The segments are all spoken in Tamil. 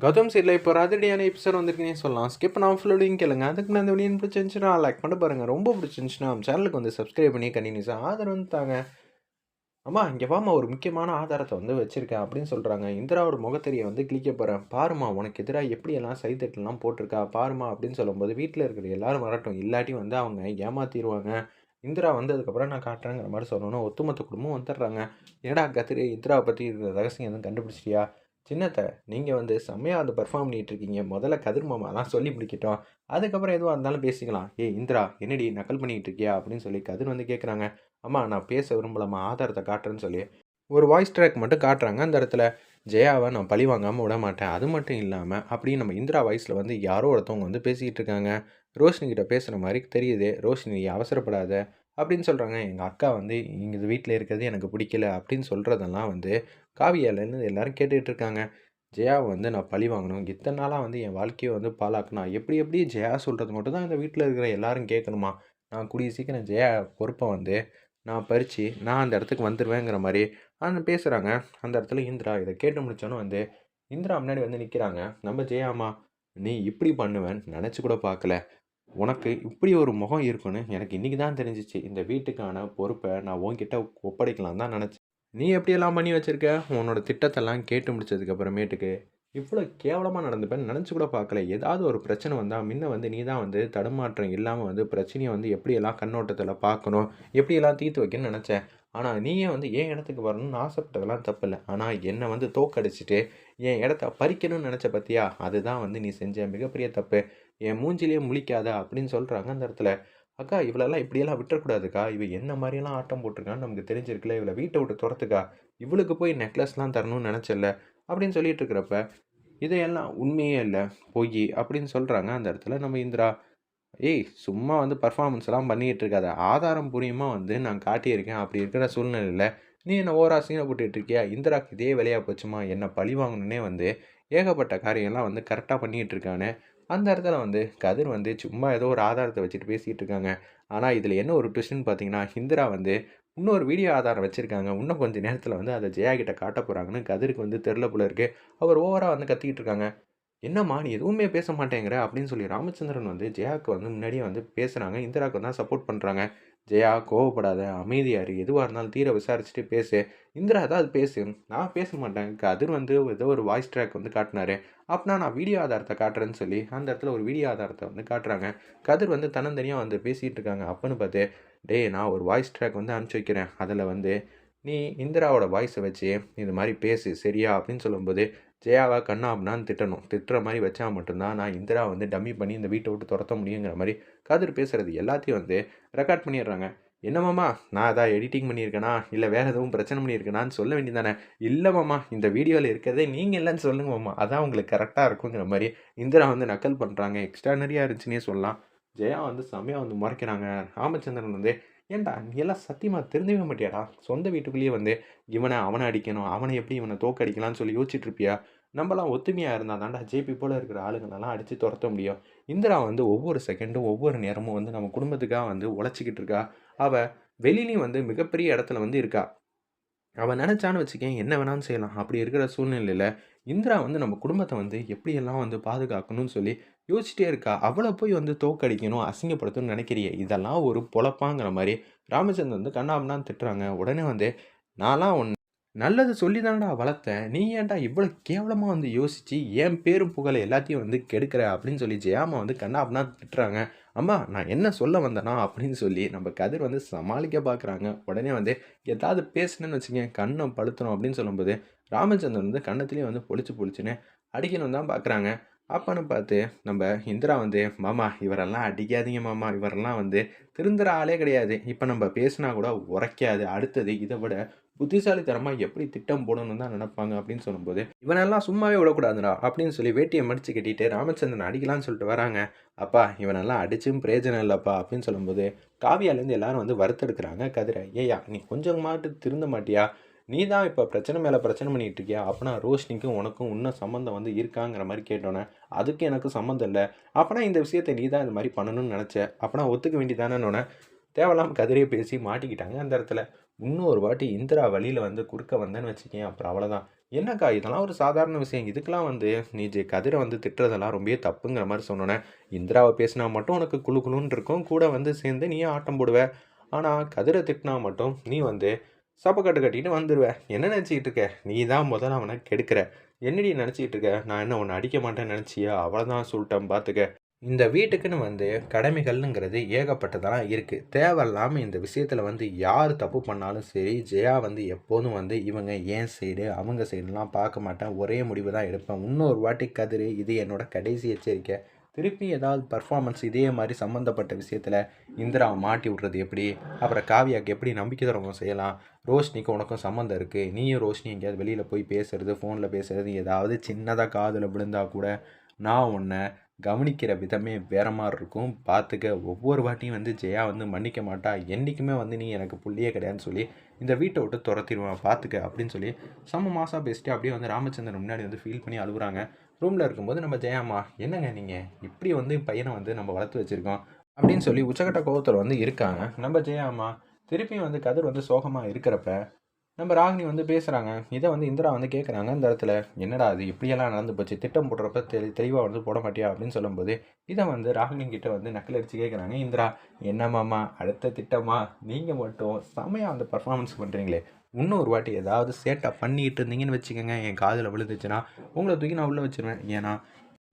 கௌதம் சீரில் இப்போ ராதடியான எபிசோட் வந்திருக்குன்னே சொல்லலாம். ஸ்கிப் நான் ஃபுல்லோடையும் கேளுங்க. அதுக்கு நான் இந்த வீடியோ பிடிச்சிருந்துச்சுன்னா லைக் பண்ண பாருங்கள் ரொம்ப பிடிச்சிருந்துச்சுன்னா நம்ம சேனலுக்கு வந்து சப்ஸ்கிரைப் பண்ணி கண்டினியூஸாக ஆதரவு வந்து தாங்க. அம்மா இங்கே வாமா ஒரு முக்கியமான ஆதாரத்தை வந்து வச்சுருக்கேன் அப்படின்னு சொல்கிறாங்க இந்திராவோட முகத்தறியை வந்து கிளிக்க போகிறேன் பாருமா உனக்கு எதிராக எப்படியெல்லாம் சைத்தட்டெல்லாம் போட்டிருக்கா? பாருமா அப்படின்னு சொல்லும்போது வீட்டில் இருக்கிற எல்லாரும் வரட்டும். இல்லாட்டி வந்து அவங்க ஏமாத்திடுவாங்க இந்திரா வந்ததுக்கப்புறம் நான் காட்டுறேங்கிற மாதிரி சொல்லணும் ஒத்துமொத்த குடும்பம் வந்துடுறாங்க. ஏடா கத்திரி இந்திராவை பற்றி இருக்கிற ரகசியம் எதுவும் கண்டுபிடிச்சிட்டியா? சின்னத்தை நீங்கள் வந்து செம்மையாக வந்து பெர்ஃபார்ம் பண்ணிகிட்டு இருக்கீங்க முதல்ல கதிர் மாமாலாம் சொல்லி முடிக்கட்டும். அதுக்கப்புறம் எதுவாக இருந்தாலும் பேசிக்கலாம். ஏ இந்திரா என்னடி நக்கல் பண்ணிக்கிட்டு இருக்கியா அப்படின்னு சொல்லி கதிர் வந்து கேட்குறாங்க அம்மா நான் பேச விரும்பலாமா ஆதாரத்தை காட்டுறேன்னு சொல்லி. ஒரு வாய்ஸ் ட்ராக் மட்டும் காட்டுறாங்க. அந்த இடத்துல ஜெயாவை நான் பழி வாங்காமல் விட மாட்டேன். அது மட்டும் இல்லாமல் அப்படியே நம்ம இந்திரா வாய்ஸில் வந்து யாரோ ஒருத்தவங்க வந்து பேசிக்கிட்டு இருக்காங்க ரோஷினி கிட்ட பேசுகிற மாதிரி தெரியுது. ரோஷினி அவசரப்படாத. அப்படின்னு சொல்கிறாங்க எங்கள் அக்கா வந்து இங்கே வீட்டில் இருக்கிறது எனக்கு பிடிக்கல அப்படின்னு சொல்கிறதெல்லாம் வந்து காவியாலேருந்து எல்லாரும் கேட்டுக்கிட்டு இருக்காங்க. ஜெயாவை வந்து நான் பழி வாங்கணும். இத்தனை நாளாக வந்து என் வாழ்க்கையை வந்து பாலாக்கணும் எப்படி எப்படி ஜெயா சொல்கிறது மட்டும் தான் இந்த வீட்டில் இருக்கிற எல்லாரும் கேட்கணுமா நான் கூடிய சீக்கிரம் ஜெயா பொறுப்பை வந்து நான் பறித்து நான் அந்த இடத்துக்கு வந்துடுவேங்கிற மாதிரி அந்த பேசுகிறாங்க அந்த இடத்துல இந்திரா இதை கேட்டு முடித்தோன்னு வந்து இந்திரா முன்னாடி வந்து நிற்கிறாங்க நம்ம ஜெயாமா நீ இப்படி பண்ணுவேன் நினச்சி கூட பார்க்கல உனக்கு இப்படி ஒரு முகம் இருக்குன்னு எனக்கு இன்றைக்கி தான் தெரிஞ்சிச்சு. இந்த வீட்டுக்கான பொறுப்பை நான் உன்கிட்ட ஒப்படைக்கலாம் தான் நினச்சேன். நீ எப்படியெல்லாம் பண்ணி வச்சுருக்க? உன்னோட திட்டத்தெல்லாம் கேட்டு முடிச்சதுக்கப்புறமேட்டுக்கு இவ்வளோ கேவலமாக நடந்துப்பேன் நினச்சி கூட பார்க்கல. ஏதாவது ஒரு பிரச்சனை வந்தால் முன்ன வந்து நீ தான் வந்து தடுமாற்றம் இல்லாமல் வந்து பிரச்சனையை வந்து எப்படியெல்லாம் கண்ணோட்டத்தில் பார்க்கணும்? எப்படியெல்லாம் தீர்த்து வைக்கணும்னு நினச்சேன் ஆனால் நீயே வந்து ஏன் இடத்துக்கு வரணும்னு ஆசைப்பட்டதெல்லாம் தப்பு இல்லை. ஆனால் என்னை வந்து தோக்கடிச்சிட்டு என் இடத்த பறிக்கணும்னு நினச்ச பற்றியா அதுதான் வந்து நீ செஞ்ச மிகப்பெரிய தப்பு. என் மூஞ்சிலேயே முழிக்காத? அப்படின்னு சொல்கிறாங்க அந்த இடத்துல. அக்கா இவளெல்லாம் இப்படியெல்லாம் விட்டுறக்கூடாதுக்கா. இவ என்ன மாதிரியெல்லாம் ஆட்டம் போட்டிருக்கான்னு நமக்கு தெரிஞ்சிருக்குல்ல. இவளை வீட்டை விட்டு துரத்துக்கா? இவளுக்கு போய் நெக்லஸ்லாம் தரணும்னு நினச்சல அப்படின்னு சொல்லிட்டு இருக்கிறப்ப இதையெல்லாம் உண்மையே இல்லை. பொய் அப்படின்னு சொல்கிறாங்க அந்த இடத்துல நம்ம இந்திரா. ஏய் சும்மா வந்து பர்ஃபார்மன்ஸ்லாம் பண்ணிக்கிட்டு பண்ணிகிட்டு இருக்காத. ஆதாரம் புரியுமா வந்து நான் காட்டியிருக்கேன். அப்படி இருக்கிற சூழ்நிலையில் நீ என்ன ஓரா சீனை போட்டுட்டு இருக்கியா? இந்திராக்கு இதே வேலையாக போச்சுமா? என்ன பழி வாங்கணுன்னே வந்து ஏகப்பட்ட காரியம்லாம் வந்து கரெக்டாக பண்ணிகிட்டு இருக்கானே. அந்த இடத்துல வந்து கதிர் வந்து சும்மா ஏதோ ஒரு ஆதாரத்தை வச்சுட்டு பேசிகிட்டு இருக்காங்க. ஆனால் இதில் என்ன ஒரு ட்விஸ்ட்னு பார்த்தீங்கன்னா இந்திரா வந்து இன்னொரு வீடியோ ஆதாரம் வச்சுருக்காங்க. இன்னும் கொஞ்சம் நேரத்தில் வந்து அதை ஜெயா கிட்ட காட்ட போகிறாங்கன்னு கதிருக்கு வந்து தெரில போல இருக்குது அவர் ஓவராக வந்து கத்திக்கிட்டு இருக்காங்க. என்னம்மா நீ எதுவுமே பேச மாட்டேங்கிற? அப்படின்னு சொல்லி ராமச்சந்திரன் வந்து ஜெயாவுக்கு வந்து முன்னாடியே வந்து பேசுகிறாங்க இந்திராவுக்கு தான் சப்போர்ட் பண்ணுறாங்க ஜெயா கோவப்படாத அமைதியாரு எதுவாக இருந்தாலும் தீர விசாரிச்சுட்டு பேசு. இந்திரா ஏதாவது பேசு. நான் பேச மாட்டேன். கதிர் வந்து ஏதோ ஒரு வாய்ஸ் ட்ராக் வந்து காட்டினாரு. அப்படின்னா நான் வீடியோ ஆதாரத்தை காட்டுறேன்னு சொல்லி அந்த இடத்துல ஒரு வீடியோ ஆதாரத்தை வந்து காட்டுறாங்க. கதிர் வந்து தன்னந்தனியாக வந்து பேசிகிட்டு இருக்காங்க. அப்போன்னு பார்த்து டே நான் ஒரு வாய்ஸ் ட்ராக் வந்து அனுப்பிச்சி வைக்கிறேன். அதில் வந்து நீ இந்திராவோட வாய்ஸை வச்சு இது மாதிரி பேசு. சரியா? அப்படின்னு சொல்லும்போது ஜெயாவை கண்ணா திட்டணும். திட்டுற மாதிரி வச்சா மட்டும்தான் நான் இந்திரா வந்து டம்மி பண்ணி இந்த வீட்டை விட்டு துரத்த முடியுங்கிற மாதிரி கதிர் பேசுகிறது எல்லாத்தையும் வந்து ரெக்கார்ட் பண்ணிடுறாங்க. என்னமாம்மா நான் அதான் எடிட்டிங் பண்ணியிருக்கேனா? இல்லை வேறு எதுவும் பிரச்சனை பண்ணியிருக்கேனான்னு சொல்ல வேண்டியதானே இல்லை இந்த வீடியோவில் இருக்கிறதே நீங்கள் இல்லைன்னு சொல்லுங்க மாமா. அதான் உங்களுக்கு கரெக்டாக இருக்குங்கிற மாதிரி இந்திரா வந்து நக்கல் பண்ணுறாங்க எக்ஸ்ட்ரானரியாக இருந்துச்சுன்னே சொல்லலாம். ஜெயா வந்து செம்மையாக வந்து முறைக்கிறாங்க. ராமச்சந்திரன் வந்து ஏன்டா நீ எல்லாம் சத்தியமாக தெரிஞ்சுக்க மாட்டியாடா? சொந்த வீட்டுக்குள்ளேயே வந்து இவனை அவனை அடிக்கணும் அவனை எப்படி இவனை தோக்கடிக்கலாம்னு சொல்லி யோசிச்சுட்டு இருப்பியா? நம்மலாம் ஒத்துமையாக இருந்தால் தாண்டா ஜேபி போல் இருக்கிற ஆளுங்களெல்லாம் அடித்து துரத்த முடியும். இந்திரா வந்து ஒவ்வொரு செகண்டும் ஒவ்வொரு நேரமும் வந்து நம்ம குடும்பத்துக்காக வந்து உழைச்சிக்கிட்டு இருக்கா. அவள் வெளியிலையும் வந்து மிகப்பெரிய இடத்துல வந்து இருக்கா. அவள் நினச்சான்னு வச்சுக்கேன் என்ன வேணாலும் செய்யலாம். அப்படி இருக்கிற சூழ்நிலையில் இந்திரா வந்து நம்ம குடும்பத்தை வந்து எப்படியெல்லாம் வந்து பாதுகாக்கணும்னு சொல்லி யோசிச்சிட்டே இருக்கா? அவளை போய் வந்து தோக்கடிக்கணும் அசிங்கப்படுத்தணும்னு நினைக்கிறிய? இதெல்லாம் ஒரு பொழப்பாங்கிற மாதிரி ராமச்சந்திரன் வந்து கண்ணாமண்ணான்னு திட்டுறாங்க. உடனே வந்து நான்லாம் ஒன்று நல்லது சொல்லி தானடா வளர்த்தேன். நீ ஏன்டா இவ்வளோ கேவலமாக வந்து யோசித்து என் பேரும் புகழை எல்லாத்தையும் வந்து கெடுக்கிற? அப்படின்னு சொல்லி ஜெயாமா வந்து கண்ணாப்னா திட்டுறாங்க. அம்மா நான் என்ன சொல்ல வந்தேனா? அப்படின்னு சொல்லி நம்ம கதிர் வந்து சமாளிக்க பார்க்குறாங்க உடனே வந்து ஏதாவது பேசணுன்னு வச்சுக்கேன் கண்ணை படுத்தணும் அப்படின்னு சொல்லும்போது ராமச்சந்திரன் வந்து கண்ணத்துலேயே வந்து பொழிச்சு பொழிச்சுன்னு அடிக்கணும் தான் பார்க்குறாங்க அப்பன்னு பார்த்து நம்ம இந்திரா வந்து மாமா இவரெல்லாம் அடிக்காதீங்க மாமா. இவரெல்லாம் வந்து திருந்துற ஆளே கிடையாது. இப்போ நம்ம பேசினா கூட உரைக்காது. அடுத்தது இதை விட புத்திசாலித்தனமாக எப்படி திட்டம் போடணும்னு தான் நினைப்பாங்க. அப்படின்னு சொல்லும்போது இவனெல்லாம் சும்மாவே விடக்கூடாதுடா அப்படின்னு சொல்லி வேட்டியை மடித்து கட்டிட்டு ராமச்சந்திரன் அடிக்கலாம்னு சொல்லிட்டு வராங்க. அப்பா இவனெல்லாம் அடிச்சும் பிரயோஜனம் இல்லைப்பா அப்படின்னு சொல்லும்போது காவியாலேருந்து எல்லாரும் வந்து வறுத்தெடுக்கிறாங்க கதிரை ஏயா நீ கொஞ்சம் மாட்டு திருந்த மாட்டியா? நீ தான் இப்போ பிரச்சனை மேலே பிரச்சனை பண்ணிகிட்டு இருக்கியா? அப்போனா ரோஷினிக்கும் உனக்கும் இன்னும் சம்மந்தம் வந்து இருக்காங்கிற மாதிரி கேட்டோன்னே அதுக்கு எனக்கு சம்மந்தம் இல்லை. அப்போனா இந்த விஷயத்தை நீ தான் இந்த மாதிரி பண்ணணும்னு நினச்ச? அப்போனா ஒத்துக்க வேண்டியதானே தேவையில்லாமல் கதிரியை பேசி மாட்டிக்கிட்டாங்க அந்த இடத்துல. இன்னொரு வாட்டி இந்திரா வழியில் வந்து குறுக்க வந்தேன்னு வச்சுக்கேன் அப்புறம் அவ்வளோதான் என்னக்கா இதெல்லாம் ஒரு சாதாரண விஷயம். இதுக்கெல்லாம் வந்து நீ ஜெ கதிரை வந்து திட்டுறதெல்லாம் ரொம்பவே தப்புங்கிற மாதிரி சொன்னோன்னே இந்திராவை பேசினா மட்டும் உனக்கு குழு குழுன்னு இருக்கும். கூட வந்து சேர்ந்து நீ ஆட்டம் போடுவ. ஆனால் கதிரை திட்டினா மட்டும் நீ வந்து சப்பக்கட்டு கட்டிக்கிட்டு வந்துடுவேன் என்ன நினச்சிக்கிட்டு இருக்க? நீ தான் முதல்ல அவனை கெடுக்கிற. என்னடி நினச்சிக்கிட்டு இருக்க? நான் என்ன உன்னை அடிக்க மாட்டேன்னு நினச்சியா? அவ்வளோதான் சொல்லிட்டேன் பார்த்துக்க இந்த வீட்டுக்குன்னு வந்து கடமைகள்ங்கிறது ஏகப்பட்டதெல்லாம் இருக்குது தேவையில்லாமல் இந்த விஷயத்தில் வந்து யார் தப்பு பண்ணாலும் சரி ஜெயா வந்து எப்போதும் வந்து இவங்க ஏன் சைடு அவங்க சைடுலாம் பார்க்க மாட்டேன். ஒரே முடிவு தான் எடுப்பேன். இன்னொரு வாட்டி கதிர் இது என்னோட கடைசி எச்சரிக்கை. திருப்பி ஏதாவது பர்ஃபார்மன்ஸ் இதே மாதிரி சம்மந்தப்பட்ட விஷயத்தில் இந்திரா மாட்டி விட்றது எப்படி? அப்புறம் காவியாக்கு எப்படி நம்பிக்கை தரவங்க செய்யலாம்? ரோஷினிக்கு உனக்கும் சம்மந்தம் இருக்குது நீயும் ரோஷினி எங்கேயாவது வெளியில் போய் பேசுறது ஃபோனில் பேசுறது ஏதாவது சின்னதாக காதில் விழுந்தா கூட நான் உன்னை கவனிக்கிற விதமே வேற மாதிரி இருக்கும். பார்த்துக்க ஒவ்வொரு வாட்டியும் வந்து ஜெயா வந்து மன்னிக்க மாட்டா. என்றைக்குமே வந்து நீ எனக்கு புள்ளியே கிடையாதுன்னு சொல்லி இந்த வீட்டை விட்டு துரத்திடுவேன். பார்த்துக்க அப்படின்னு சொல்லி செம்ம மாதம் பேசிட்டு அப்படியே வந்து ராமச்சந்திரன் முன்னாடி வந்து ஃபீல் பண்ணி அழுகுறாங்க. ரூமில் இருக்கும்போது நம்ம ஜெயாம்மா என்னங்க நீங்கள் இப்படி வந்து பையனை வந்து நம்ம வளர்த்து வச்சுருக்கோம் அப்படின்னு சொல்லி உச்சக்கட்ட கோபத்தில் வந்து இருக்காங்க. நம்ம ஜெயாம்மா திருப்பியும் வந்து கதிர் வந்து சோகமாக இருக்கிறப்ப நம்ம ராகினி வந்து பேசுகிறாங்க இதை வந்து இந்திரா வந்து கேட்குறாங்க இந்த இடத்துல. என்னடா அது இப்படியெல்லாம் நடந்து போச்சு. திட்டம் போடுறப்ப தெளி தெளிவாக வந்து போட மாட்டியா? அப்படின்னு சொல்லும்போது இதை வந்து ராகினி கிட்ட வந்து நக்கல் அடித்து கேட்குறாங்க இந்திரா என்னம்மாம்மா அடுத்த திட்டமா? நீங்கள் மட்டும் செமையாக வந்து பர்ஃபார்மன்ஸ் பண்ணுறீங்களே இன்னொரு வாட்டி ஏதாவது சேட்டை பண்ணிகிட்டு இருந்தீங்கன்னு வச்சுக்கோங்க என் காதில் விழுந்துச்சுன்னா உங்களை தூக்கி நான் உள்ளே வச்சிருவேன். ஏன்னா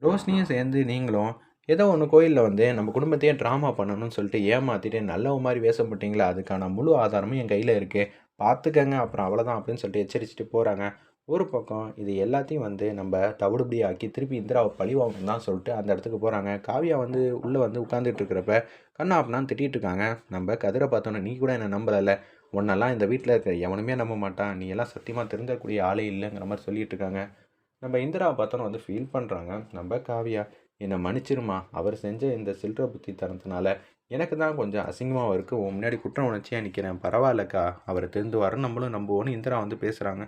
ரோஷினியும் சேர்ந்து நீங்களும் ஏதோ ஒன்று கோயிலில் வந்து நம்ம குடும்பத்தையே ட்ராமா பண்ணணும்னு சொல்லிட்டு ஏமாற்றிட்டு நல்ல மாதிரி வேஷம் போட்டிங்களா அதுக்கான முழு ஆதாரமும் என் கையில் இருக்குது பார்த்துக்கங்க அப்புறம் அவ்வளோதான் அப்படின்னு சொல்லிட்டு எச்சரிச்சுட்டு போகிறாங்க ஒரு பக்கம் இது எல்லாத்தையும் வந்து நம்ம தவிடுபடி ஆக்கி திருப்பி இந்திராவை பழி தான் சொல்லிட்டு அந்த இடத்துக்கு போகிறாங்க காவியா வந்து உள்ளே வந்து உட்காந்துட்டு இருக்கிறப்ப கண்ணா அப்படின்னு திட்டிகிட்டு இருக்காங்க. நம்ம கதிரை பார்த்தோன்னே நீ கூட என்னை நம்பலை உன்னெல்லாம் இந்த வீட்டில் இருக்க எவனுமே நம்ப மாட்டான். நீ எல்லாம் சத்தியமாக திருந்தக்கூடிய ஆளே இல்லைங்கிற மாதிரி சொல்லிட்டு இருக்காங்க. நம்ம இந்திராவை பார்த்தோன்னு வந்து ஃபீல் பண்ணுறாங்க நம்ம காவியா என்னை மன்னிச்சிருமா அவர் செஞ்ச இந்த சில்லற புத்தி தரத்தினால எனக்கு தான் கொஞ்சம் அசிங்கமாக இருக்குது உன் முன்னாடி குற்றம் உணர்ச்சியாக நிற்கிறேன் பரவாயில்லக்கா. அவர் வர நம்மளும் நம்புவோன்னு இந்திரா வந்து பேசுகிறாங்க